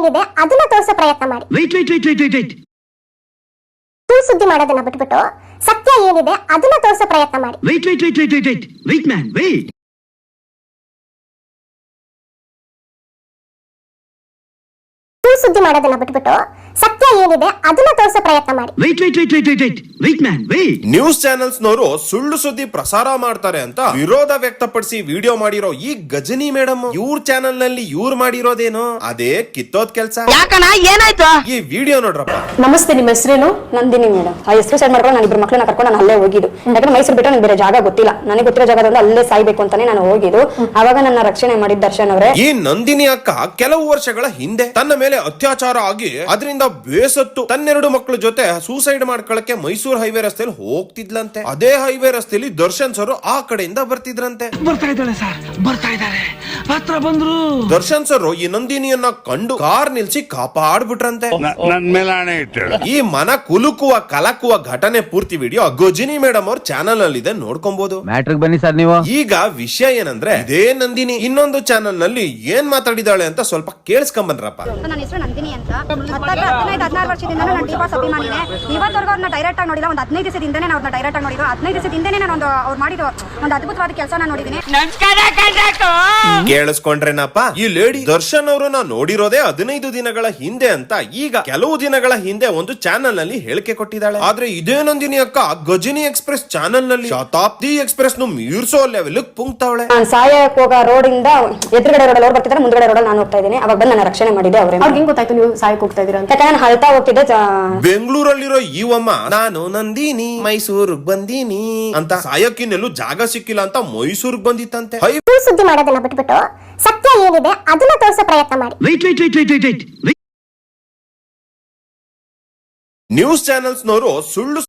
ಏನಿದೆ ಅದನ್ನ ತೋರಿಸೋ ಪ್ರಯತ್ನ ಮಾಡಿ Wait, wait, wait, wait, wait, wait. ಸುಳ್ಳು ಸುದ್ದಿ ಮಾಡೋದನ್ನ ಬಿಟ್ಬಿಟ್ಟು ಸತ್ಯ ಏನಿದೆ ಅದನ್ನ ತೋರಿಸೋ ಪ್ರಯತ್ನ ಮಾಡಿ Wait, wait, wait, wait, wait, wait. Wait, man, wait. ಸುಳ್ಳು ಸುದ್ದಿ ಮಾಡೋದನ್ನ ಬಿಟ್ಬಿಟ್ಟು ಸತ್ಯ ಏನಿದೆ ಅದನ್ನ ತೋರಿಸೋ ಪ್ರಯತ್ನ ಮಾಡಿ. Wait wait wait wait wait wait Wait, man wait. News channels ನವರು ಸುಳ್ಳು ಸುದ್ದಿ ಪ್ರಸಾರ ಮಾಡ್ತಾರೆ ಅಂತ ವಿರೋಧ ವ್ಯಕ್ತಪಡಿಸಿ ವಿಡಿಯೋ ಮಾಡಿರೋ ಈ ಗಜನಿ ಮೇಡಮ್ ಇವ್ರ ಚಾನೆಲ್ನಲ್ಲಿ ಇವ್ರು ಮಾಡಿರೋದೇನು? ಅದೇ ಕಿತ್ತೋದ್ ಕೆಲಸ. ಯಾಕಣ ಏನಾಯ್ತು? ಈ ವಿಡಿಯೋ ನೋಡ್ರಪ್ಪ. ನಮಸ್ತೆ ನಿಮ್ಮ ಹೆಸರೇನು? ನಂದಿನಿ ಮೇಡಮ್. ಆ ಹೆಸರು ಸೈಡ್ ಮಾಡ್ಕೊಂಡು ನಾನು ಇಬ್ಬರು ಮಕ್ಕಳನ್ನ ಕರ್ಕೊಂಡು ನಾನು ಅಲ್ಲೇ ಹೋಗಿದ್ದು. ಯಾಕಂದ್ರೆ ಮೈಸೂರು ಬಿಟ್ಟು ನನಗೆ ಬೇರೆ ಜಾಗ ಗೊತ್ತಿಲ್ಲ. ನನಗೆ ಗೊತ್ತಿರೋ ಜಾಗದಿಂದ ಅಲ್ಲೇ ಸಾಯ್ಬೇಕು ಅಂತಾನೆ ನಾನು ಹೋಗಿದ್ದು. ಅವಾಗ ನನ್ನ ರಕ್ಷಣೆ ಮಾಡಿದ ದರ್ಶನ್ ಅವರೇ. ಈ ನಂದಿನಿ ಅಕ್ಕ ಕೆಲವು ವರ್ಷಗಳ ಹಿಂದೆ ತನ್ನ ಮೇಲೆ ಅತ್ಯಾಚಾರ ಆಗಿ ಅದರಿಂದ ಬೇಸತ್ತು. ತನ್ನೆರಡು ಮಕ್ಕಳ ಜೊತೆ ಸೂಸೈಡ್ ಮಾಡ್ಕೊಳಕ್ಕೆ ಮೈಸೂರು ಹೈವೇ ರಸ್ತೆಯಲ್ಲಿ ಹೋಗ್ತಿದ್ಲಂತೆ. ಅದೇ ಹೈವೇ ರಸ್ತೆಯಲ್ಲಿ ದರ್ಶನ್ ಸರ್ ಆ ಕಡೆಯಿಂದ ಬರ್ತಿದ್ರಂತೆ. ಬರ್ತಾ ಇದ್ದಾಳೆ ಸರ್. ಬರ್ತಾ ಇದ್ದಾರೆ. ಹತ್ರ ಬಂದ್ರು. ದರ್ಶನ್ ಸರ್ ಈ ನಂದಿನಿಯನ್ನ ಕಂಡು ಕಾರ್ ನಿಲ್ಸಿ ಕಾಪಾಡ್ಬಿಟ್ರಂತೆ. ಈ ಮನ ಕುಲುಕುವ ಕಲಕುವ ಘಟನೆ ಪೂರ್ತಿ ವಿಡಿಯೋ ಗೋಜಿನಿ ಮೇಡಮ್ ಅವ್ರ ಚಾನಲ್ ಅಲ್ಲಿ ಇದೆ ನೋಡ್ಕೊಬಹುದು ಮ್ಯಾಟ್ರಿಕ್ ಬನ್ನಿ ಸರ್ ನೀವು. ಈಗ ವಿಷಯ ಏನಂದ್ರೆ ಇದೇ ನಂದಿನಿ. ಇನ್ನೊಂದು ಚಾನಲ್ನಲ್ಲಿ ಏನ್ ಮಾತಾಡಿದಾಳೆ ಅಂತ ಸ್ವಲ್ಪ ಕೇಳಿಸ್ಕೊಂಬನ್ರಪ್ಪ. ನನ್ನ ಹೆಸರು ನಂದಿನಿ ಅಂತ. ಹತ್ತಾರು ಹದಿನೈದು ಹದಿನಾರು ವರ್ಷದಿಂದ ನಾನು ದೀಪಾ ಬಾಸ್ ಅಭಿಮಾನಿನೇ ಇವತ್ತವರೆಗೂ ಅವ್ರನ್ನ ಡೈರೆಕ್ಟ್ ಆಗಿ ನೋಡಿಲ್ಲ. ಒಂದು ಹದಿನೈದು ದಿವಸದಿಂದನೇ ನಾನು ಅವ್ರನ್ನ ಡೈರೆಕ್ಟ್ ಆಗಿ ನೋಡಿದ್ರು ಹದಿನೈದು ದಿವಸದಿಂದನೇ ನಾನು ಒಂದು ಅವ್ರು ಮಾಡಿರೋ ಒಂದು ಅದ್ಭುತವಾದ ಕೆಲಸ ನಾನು ನೋಡಿದ್ದೀನಿ ಕೇಳಿಸ್ಕೊಂಡ್ರೇನಪ್ಪ ಈ ಲೇಡಿ ದರ್ಶನ್ ಅವರನ್ನ ನೋಡಿರೋದೇ ಹದಿನೈದು ದಿನಗಳ ಹಿಂದೆ ಅಂತ. ಈಗ ಕೆಲವು ದಿನಗಳ ಹಿಂದೆ ಒಂದು ಚಾನೆಲ್ನಲ್ಲಿ ಹೇಳಿಕೆ ಕೊಟ್ಟಿದ್ದಾಳೆ. ಆದ್ರೆ ಇದೇ ನಂದಿನಿ ಅಕ್ಕ ಗಜಿನಿ ಎಕ್ಸ್ಪ್ರೆಸ್ ಚಾನಲ್ನಲ್ಲಿ ಶತಾಬ್ದಿ ಎಕ್ಸ್ಪ್ರೆಸ್ ನು ಮೀರ್ಸೋ ಲೆವೆಲ್ ಪುಂಗ್ತಾವಳೆ. ನಾನು ಸಾಯಕ್ ಹೋಗೋ ರೋಡ್ ಇಂದ ಎದುರುಗಡೆ ರೋಡ್ ಅಲ್ಲಿ ಬರ್ತಿದ್ದಾರೆ. ಮುಂದ್ಗಡೆ ರೋಡ್ ನಾನು ಹೋಗ್ತಾ ಇದ್ದೀನಿ. ಅವಾಗ ಬಂದು ನನ್ನ ರಕ್ಷಣೆ ಮಾಡಿದೆ ಅವ್ರೆ. ಅವ್ರಿಗೆ ಹೆಂಗ್ ಗೊತ್ತಾಯ್ತು ನೀವು ಸಾಯಕ್ ಹೋಗ್ತಾ ಇದೀರ ಅಂತ? ಯಾಕಂದ್ರೆ ನಾನು ಹಳ್ತಾ ಹೋಗ್ತಿದ್ದೆ ಬೆಂಗಳೂರಲ್ಲಿರೋ ಈವಮ್ಮ ನಾನು ನಂದಿನಿ ಮೈಸೂರಿಗೆ ಬಂದಿನಿ ಅಂತ ಸಾಯಕ್ಕಿನೆಲ್ಲೂ ಜಾಗ ಸಿಕ್ಕಿಲ್ಲ ಅಂತ ಮೈಸೂರಿಗೆ ಬಂದಿತ್ತಂತೆ ಹೈ ಸುಳ್ಳು ಸುದ್ದಿ ಮಾಡೋದನ್ನ ಬಿಟ್ಬಿಟ್ಟು ಸತ್ಯ ಏನಿದೆ ಅದನ್ನ ತೋರಿಸೋ ಪ್ರಯತ್ನ ಮಾಡಿ Wait, wait, wait, wait, wait, wait. Wait. News channels ನವರು ಸುಳ್ಳು